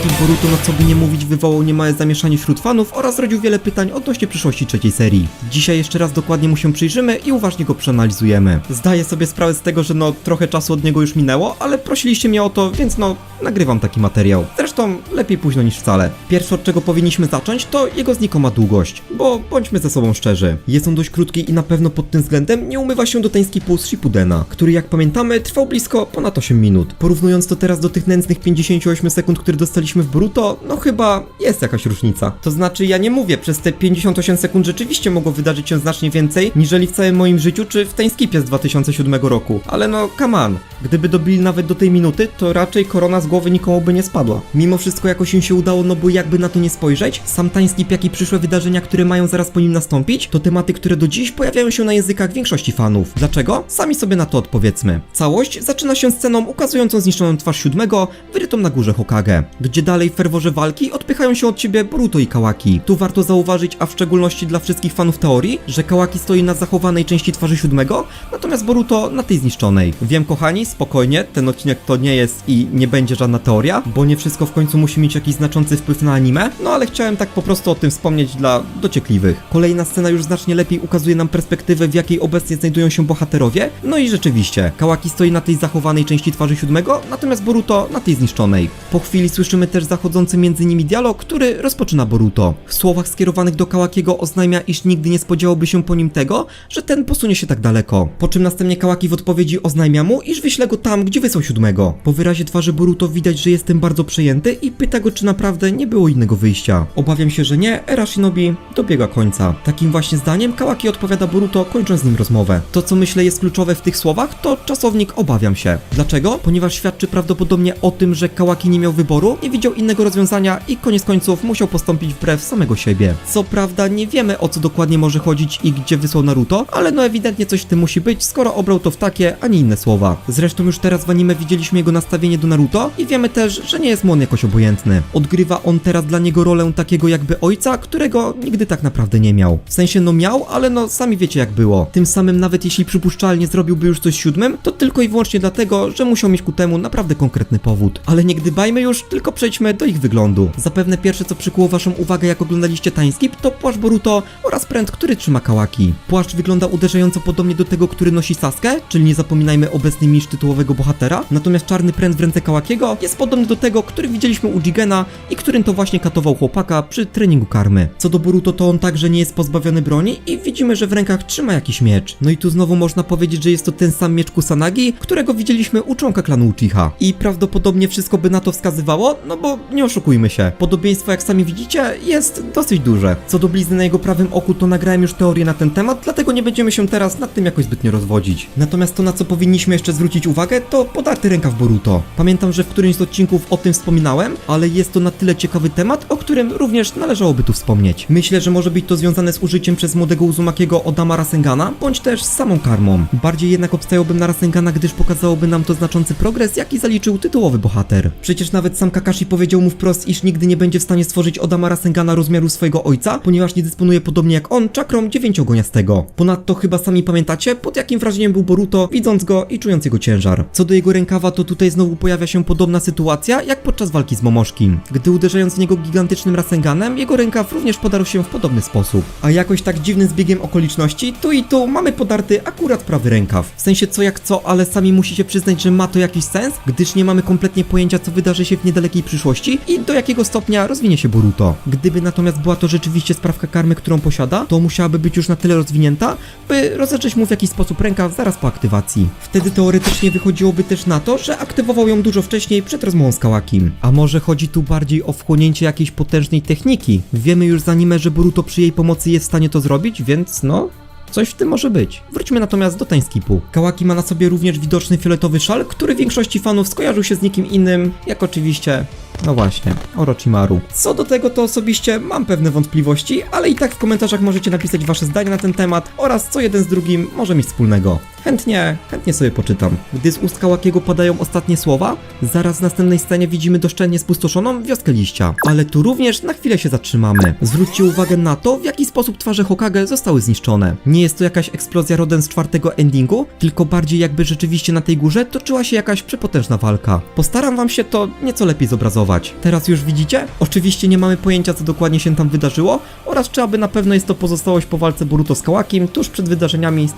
wszystkich Boruto, no co by nie mówić, wywołał niemałe zamieszanie wśród fanów oraz zrodził wiele pytań odnośnie przyszłości trzeciej serii. Dzisiaj jeszcze raz dokładnie mu się przyjrzymy i uważnie go przeanalizujemy. Zdaję sobie sprawę z tego, że no trochę czasu od niego już minęło, ale prosiliście mnie o to, więc no nagrywam taki materiał. Zresztą lepiej późno niż wcale. Pierwsze od czego powinniśmy zacząć to jego znikoma długość, bo bądźmy ze sobą szczerzy. Jest on dość krótki i na pewno pod tym względem nie umywa się do Teński Puls Shippudena, który jak pamiętamy trwał blisko ponad 8 minut. Porównując to teraz do tych nędznych 58 sekund, które dostaliśmy w Boruto, no chyba jest jakaś różnica. To znaczy ja nie mówię, przez te 58 sekund rzeczywiście mogło wydarzyć się znacznie więcej, niżeli w całym moim życiu czy w Teńskipie z 2007 roku. Ale no come on, gdyby dobili nawet do tej minuty, to raczej korona z głowy nikomu by nie spadła. Mimo wszystko jakoś im się udało, no bo jakby na to nie spojrzeć, sam Tańskip jak i przyszłe wydarzenia, które mają zaraz po nim nastąpić, to tematy, które do dziś pojawiają się na językach większości fanów. Dlaczego? Sami sobie na to odpowiedzmy. Całość zaczyna się sceną ukazującą zniszczoną twarz siódmego, wyrytą na górze Hokage, gdzie dalej w ferworze walki odpychają się od siebie Boruto i Kawaki. Tu warto zauważyć, a w szczególności dla wszystkich fanów teorii, że Kawaki stoi na zachowanej części twarzy siódmego, natomiast Boruto na tej zniszczonej. Wiem kochani, spokojnie, ten odcinek to nie jest i nie będzie żadna teoria, bo nie wszystko w końcu musi mieć jakiś znaczący wpływ na anime, no ale chciałem tak po prostu o tym wspomnieć dla dociekliwych. Kolejna scena już znacznie lepiej ukazuje nam perspektywę, w jakiej obecnie znajdują się bohaterowie, no i rzeczywiście, Kawaki stoi na tej zachowanej części twarzy siódmego, natomiast Boruto na tej zniszczonej. Po chwili słyszymy też zachodzący między nimi dialog, który rozpoczyna Boruto. W słowach skierowanych do Kawakiego oznajmia, iż nigdy nie spodziewałby się po nim tego, że ten posunie się tak daleko. Po czym następnie Kawaki w odpowiedzi oznajmia mu, iż wyśle go tam, gdzie wysłał siódmego. Po wyrazie twarzy Boruto widać, że jest tym bardzo przejęty i pyta go, czy naprawdę nie było innego wyjścia. Obawiam się, że nie, era Shinobi dobiega końca. Takim właśnie zdaniem Kawaki odpowiada Boruto, kończąc z nim rozmowę. To, co myślę jest kluczowe w tych słowach, to czasownik obawiam się. Dlaczego? Ponieważ świadczy prawdopodobnie o tym, że Kawaki nie miał wyboru, nie widział innego rozwiązania i koniec końców musiał postąpić wbrew samego siebie. Co prawda nie wiemy o co dokładnie może chodzić i gdzie wysłał Naruto, ale no ewidentnie coś w tym musi być, skoro obrał to w takie, a nie inne słowa. Zresztą już teraz w anime widzieliśmy jego nastawienie do Naruto i wiemy też, że nie jest mu on jakoś obojętny. Odgrywa on teraz dla niego rolę takiego jakby ojca, którego nigdy tak naprawdę nie miał. W sensie no miał, ale no sami wiecie jak było. Tym samym nawet jeśli przypuszczalnie zrobiłby już coś siódmym, to tylko i wyłącznie dlatego, że musiał mieć ku temu naprawdę konkretny powód. Ale nie gdybajmy już, tylko przejdźmy do ich wyglądu. Zapewne pierwsze co przykuło waszą uwagę jak oglądaliście Timeskip to płaszcz Boruto oraz pręt, który trzyma Kawaki. Płaszcz wygląda uderzająco podobnie do tego, który nosi Sasuke, czyli nie zapominajmy obecny mistrz tytułowego bohatera, natomiast czarny pręt w ręce Kawakiego jest podobny do tego, który widzieliśmy u Jigena i którym to właśnie katował chłopaka przy treningu karmy. Co do Boruto to on także nie jest pozbawiony broni i widzimy, że w rękach trzyma jakiś miecz. No i tu znowu można powiedzieć, że jest to ten sam miecz Kusanagi, którego widzieliśmy u członka klanu Uchiha. I prawdopodobnie wszystko by na to wskazywało, no bo nie oszukujmy się. Podobieństwo, jak sami widzicie, jest dosyć duże. Co do blizny na jego prawym oku, to nagrałem już teorię na ten temat, dlatego nie będziemy się teraz nad tym jakoś zbytnio rozwodzić. Natomiast to, na co powinniśmy jeszcze zwrócić uwagę, to podarty rękaw Boruto. Pamiętam, że w którymś z odcinków o tym wspominałem, ale jest to na tyle ciekawy temat, o którym również należałoby tu wspomnieć. Myślę, że może być to związane z użyciem przez młodego Uzumakiego Odama Rasengana, bądź też z samą karmą. Bardziej jednak obstająłbym na Rasengana, gdyż pokazałoby nam to znaczący progres, jaki zaliczył tytułowy bohater. Przecież nawet sam Kakashi powiedział mu wprost, iż nigdy nie będzie w stanie stworzyć Odama Rasengana rozmiaru swojego ojca, ponieważ nie dysponuje podobnie jak on czakrą dziewięciogoniastego. Ponadto chyba sami pamiętacie, pod jakim wrażeniem był Boruto, widząc go i czując jego ciężar. Co do jego rękawa, to tutaj znowu pojawia się podobna sytuacja, jak podczas walki z Momoszki. Gdy uderzając w niego gigantycznym Rasenganem, jego rękaw również podarł się w podobny sposób. A jakoś tak dziwnym zbiegiem okoliczności, tu i tu mamy podarty akurat prawy rękaw. W sensie co jak co, ale sami musicie przyznać, że ma to jakiś sens, gdyż nie mamy kompletnie pojęcia, co wydarzy się w niedalekiej przyszłości i do jakiego stopnia rozwinie się Boruto. Gdyby natomiast była to rzeczywiście sprawka karmy, którą posiada, to musiałaby być już na tyle rozwinięta, by rozedrzeć mu w jakiś sposób rękaw zaraz po aktywacji. Wtedy teoretycznie wychodziłoby też na to, że aktywował ją dużo wcześniej przed rozmową z Kałakim. A może chodzi tu bardziej o wchłonięcie jakiejś potężnej techniki? Wiemy już z anime, że Boruto przy jej pomocy jest w stanie to zrobić, więc no, Coś w tym może być. Wróćmy natomiast do Tańskipu. Kawaki ma na sobie również widoczny fioletowy szal, który większości fanów skojarzył się z nikim innym, jak oczywiście, no właśnie, Orochimaru. Co do tego to osobiście mam pewne wątpliwości, ale i tak w komentarzach możecie napisać wasze zdanie na ten temat oraz co jeden z drugim może mieć wspólnego. Chętnie, chętnie sobie poczytam. Gdy z ust Kałakiego padają ostatnie słowa, zaraz w następnej scenie widzimy doszczelnie spustoszoną wioskę liścia. Ale tu również na chwilę się zatrzymamy. Zwróćcie uwagę na to, w jaki sposób twarze Hokage zostały zniszczone. Nie jest to jakaś eksplozja rodem z czwartego endingu, tylko bardziej jakby rzeczywiście na tej górze toczyła się jakaś przepotężna walka. Postaram wam się to nieco lepiej zobrazować. Teraz już widzicie? Oczywiście nie mamy pojęcia, co dokładnie się tam wydarzyło oraz czy aby na pewno jest to pozostałość po walce Boruto z Kałakim tuż przed wydarzeniami z.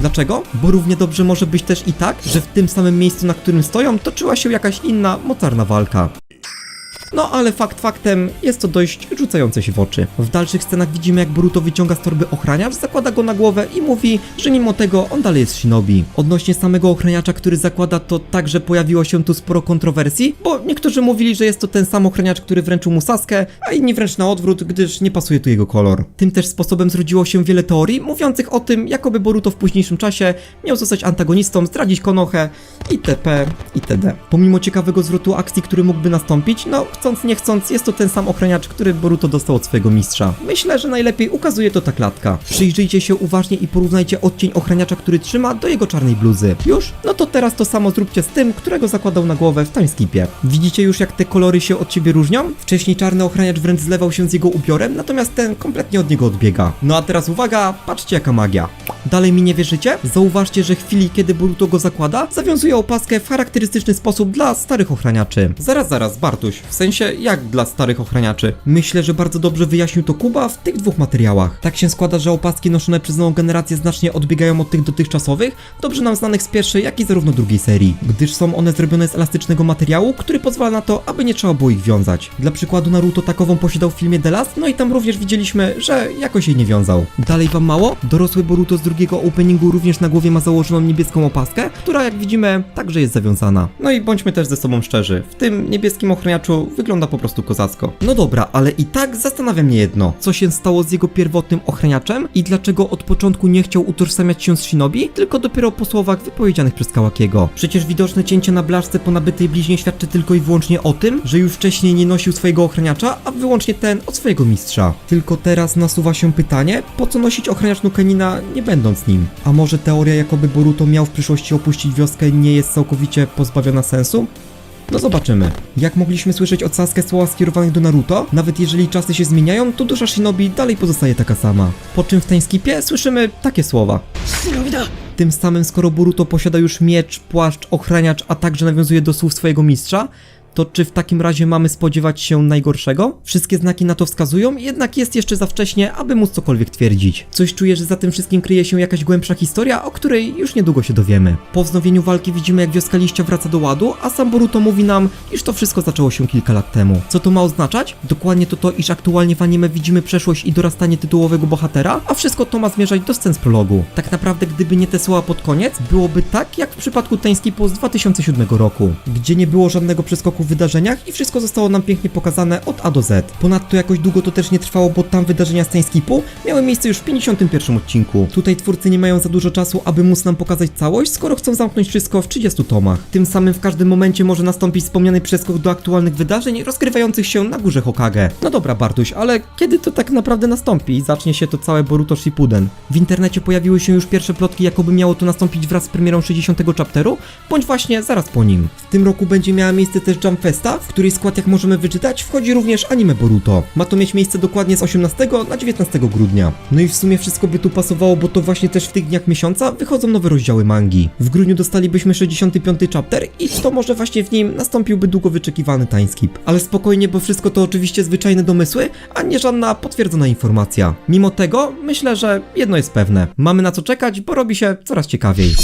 Dlaczego? Bo równie dobrze może być też i tak, że w tym samym miejscu, na którym stoją, toczyła się jakaś inna, mocarna walka. No ale fakt faktem, jest to dość rzucające się w oczy. W dalszych scenach widzimy jak Boruto wyciąga z torby ochraniacz, zakłada go na głowę i mówi, że mimo tego on dalej jest shinobi. Odnośnie samego ochraniacza, który zakłada, to także pojawiło się tu sporo kontrowersji, bo niektórzy mówili, że jest to ten sam ochraniacz, który wręczył mu Sasuke, a inni wręcz na odwrót, gdyż nie pasuje tu jego kolor. Tym też sposobem zrodziło się wiele teorii, mówiących o tym, jakoby Boruto w późniejszym czasie miał zostać antagonistą, zdradzić Konohę, itp. itd. Pomimo ciekawego zwrotu akcji, który mógłby nastąpić, no chcąc nie chcąc, jest to ten sam ochraniacz, który Boruto dostał od swojego mistrza. Myślę, że najlepiej ukazuje to ta klatka. Przyjrzyjcie się uważnie i porównajcie odcień ochraniacza, który trzyma, do jego czarnej bluzy. Już? No to teraz to samo zróbcie z tym, którego zakładał na głowę w timeskipie. Widzicie już jak te kolory się od siebie różnią? Wcześniej czarny ochraniacz wręcz zlewał się z jego ubiorem, natomiast ten kompletnie od niego odbiega. No a teraz uwaga, patrzcie jaka magia. Dalej mi nie wierzycie? Zauważcie, że chwili, kiedy Boruto go zakłada, zawiązuje opaskę w charakterystyczny sposób dla starych ochraniaczy. Zaraz, zaraz, Bartuś, w sensie jak dla starych ochraniaczy? Myślę, że bardzo dobrze wyjaśnił to Kuba w tych dwóch materiałach. Tak się składa, że opaski noszone przez nową generację znacznie odbiegają od tych dotychczasowych, dobrze nam znanych z pierwszej, jak i zarówno drugiej serii, gdyż są one zrobione z elastycznego materiału, który pozwala na to, aby nie trzeba było ich wiązać. Dla przykładu Naruto takową posiadał w filmie The Last, no i tam również widzieliśmy, że jakoś jej nie wiązał. Dalej wam mało? Dorosły Boruto z drugiego openingu również na głowie ma założoną niebieską opaskę, która jak widzimy także jest zawiązana. No i bądźmy też ze sobą szczerzy, w tym niebieskim ochraniaczu wygląda po prostu kozacko. No dobra, ale i tak zastanawia mnie jedno, co się stało z jego pierwotnym ochraniaczem i dlaczego od początku nie chciał utożsamiać się z Shinobi, tylko dopiero po słowach wypowiedzianych przez Kałakiego. Przecież widoczne cięcie na blaszce po nabytej bliźnie świadczy tylko i wyłącznie o tym, że już wcześniej nie nosił swojego ochraniacza, a wyłącznie ten od swojego mistrza. Tylko teraz nasuwa się pytanie, po co nosić ochraniacz Nukenina nie będąc nim? A może teoria jakoby Boruto miał w przyszłości opuścić wioskę nie jest całkowicie pozbawiona sensu? No zobaczymy. Jak mogliśmy słyszeć od Sasuke słowa skierowanych do Naruto, nawet jeżeli czasy się zmieniają, to dusza Shinobi dalej pozostaje taka sama. Po czym w Timeskipie słyszymy takie słowa. Tym samym, skoro Boruto posiada już miecz, płaszcz, ochraniacz, a także nawiązuje do słów swojego mistrza, to czy w takim razie mamy spodziewać się najgorszego? Wszystkie znaki na to wskazują, jednak jest jeszcze za wcześnie, aby móc cokolwiek twierdzić. Coś czuję, że za tym wszystkim kryje się jakaś głębsza historia, o której już niedługo się dowiemy. Po wznowieniu walki widzimy, jak wioska liścia wraca do ładu, a sam Boruto mówi nam, iż to wszystko zaczęło się kilka lat temu. Co to ma oznaczać? Dokładnie to to, iż aktualnie w anime widzimy przeszłość i dorastanie tytułowego bohatera, a wszystko to ma zmierzać do scen z prologu. Tak naprawdę, gdyby nie te słowa pod koniec, byłoby tak, jak w przypadku Tenskipu z 2007 roku, gdzie nie było żadnego przeskoku w wydarzeniach i wszystko zostało nam pięknie pokazane od A do Z. Ponadto jakoś długo to też nie trwało, bo tam wydarzenia z Tenskipu miały miejsce już w 51 odcinku. Tutaj twórcy nie mają za dużo czasu, aby móc nam pokazać całość, skoro chcą zamknąć wszystko w 30 tomach. Tym samym w każdym momencie może nastąpić wspomniany przeskok do aktualnych wydarzeń rozgrywających się na górze Hokage. No dobra Bartuś, ale kiedy to tak naprawdę nastąpi i zacznie się to całe Boruto Shippuden? W internecie pojawiły się już pierwsze plotki, jakoby miało to nastąpić wraz z premierą 60 chapteru, bądź właśnie zaraz po nim. W tym roku będzie miała miejsce też Jump Festa, w której skład jak możemy wyczytać wchodzi również anime Boruto. Ma to mieć miejsce dokładnie z 18 na 19 grudnia. No i w sumie wszystko by tu pasowało, bo to właśnie też w tych dniach miesiąca wychodzą nowe rozdziały mangi. W grudniu dostalibyśmy 65 chapter i to może właśnie w nim nastąpiłby długo wyczekiwany timeskip. Ale spokojnie, bo wszystko to oczywiście zwyczajne domysły, a nie żadna potwierdzona informacja. Mimo tego, myślę, że jedno jest pewne. Mamy na co czekać, bo robi się coraz ciekawiej.